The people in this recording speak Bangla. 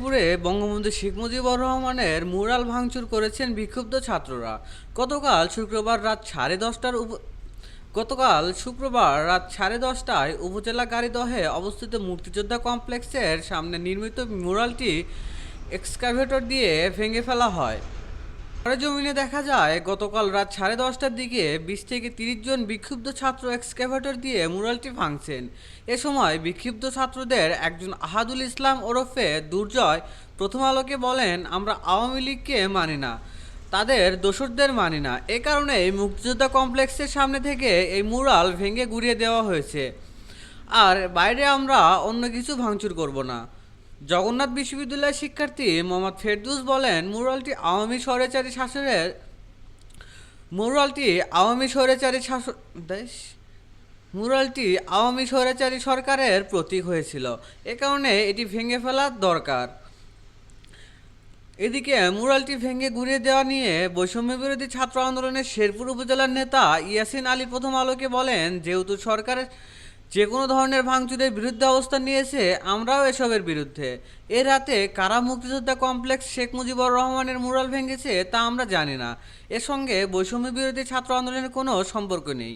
দুপুরে বঙ্গবন্ধু শেখ মুজিবুর রহমানের মুরাল ভাঙচুর করেছেন বিক্ষুব্ধ ছাত্ররা। গতকাল শুক্রবার রাত সাড়ে দশটার গতকাল শুক্রবার রাত সাড়ে দশটায় উপজেলা গাড়িদহে অবস্থিত মুক্তিযোদ্ধা কমপ্লেক্সের সামনে নির্মিত মুরালটি এক্সকাভেটর দিয়ে ভেঙে ফেলা হয়। সরেজমিনে দেখা যায়, গতকাল রাত সাড়ে দশটার দিকে বিশ থেকে তিরিশ জন বিক্ষুব্ধ ছাত্র এক্সকেভেটর দিয়ে মুরালটি ভাঙছেন। এ সময় বিক্ষুব্ধ ছাত্রদের একজন আহাদুল ইসলাম ওরফে দুর্জয় প্রথম আলোকে বলেন, আমরা আওয়ামী লীগকে মানি না, তাদের দোসরদের মানি না। এ কারণে মুক্তিযোদ্ধা কমপ্লেক্সের সামনে থেকে এই মুরাল ভেঙে গুড়িয়ে দেওয়া হয়েছে। আর বাইরে আমরা অন্য কিছু ভাঙচুর করব না। জগন্নাথ বিশ্ববিদ্যালয়ের শিক্ষার্থী মোহাম্মদ ফেরদুস বলেন, মুরালটি আওয়ামী স্বৈরাচারী শাসনের মুরালটি আওয়ামী স্বৈরাচারী শাসন দেশ মুরালটি আওয়ামী স্বৈরাচারী সরকারের প্রতীক হয়েছিল। এ কারণে এটি ভেঙে ফেলা দরকার। এদিকে মুরালটি ভেঙে ঘুরিয়ে দেওয়া নিয়ে বৈষম্য বিরোধী ছাত্র আন্দোলনের শেরপুর উপজেলার নেতা ইয়াসিন আলী প্রথম আলোকে বলেন, যেহেতু সরকারের যে কোনো ধরনের ভাঙচুরের বিরুদ্ধে অবস্থান নিয়েছে, আমরাও এসবের বিরুদ্ধে। এ রাতে কারা মুক্তিযোদ্ধা কমপ্লেক্স শেখ মুজিবুর রহমানের মুরাল ভেঙেছে তা আমরা জানি না। এর সঙ্গে বৈষম্য বিরোধী ছাত্র আন্দোলনের কোনো সম্পর্ক নেই।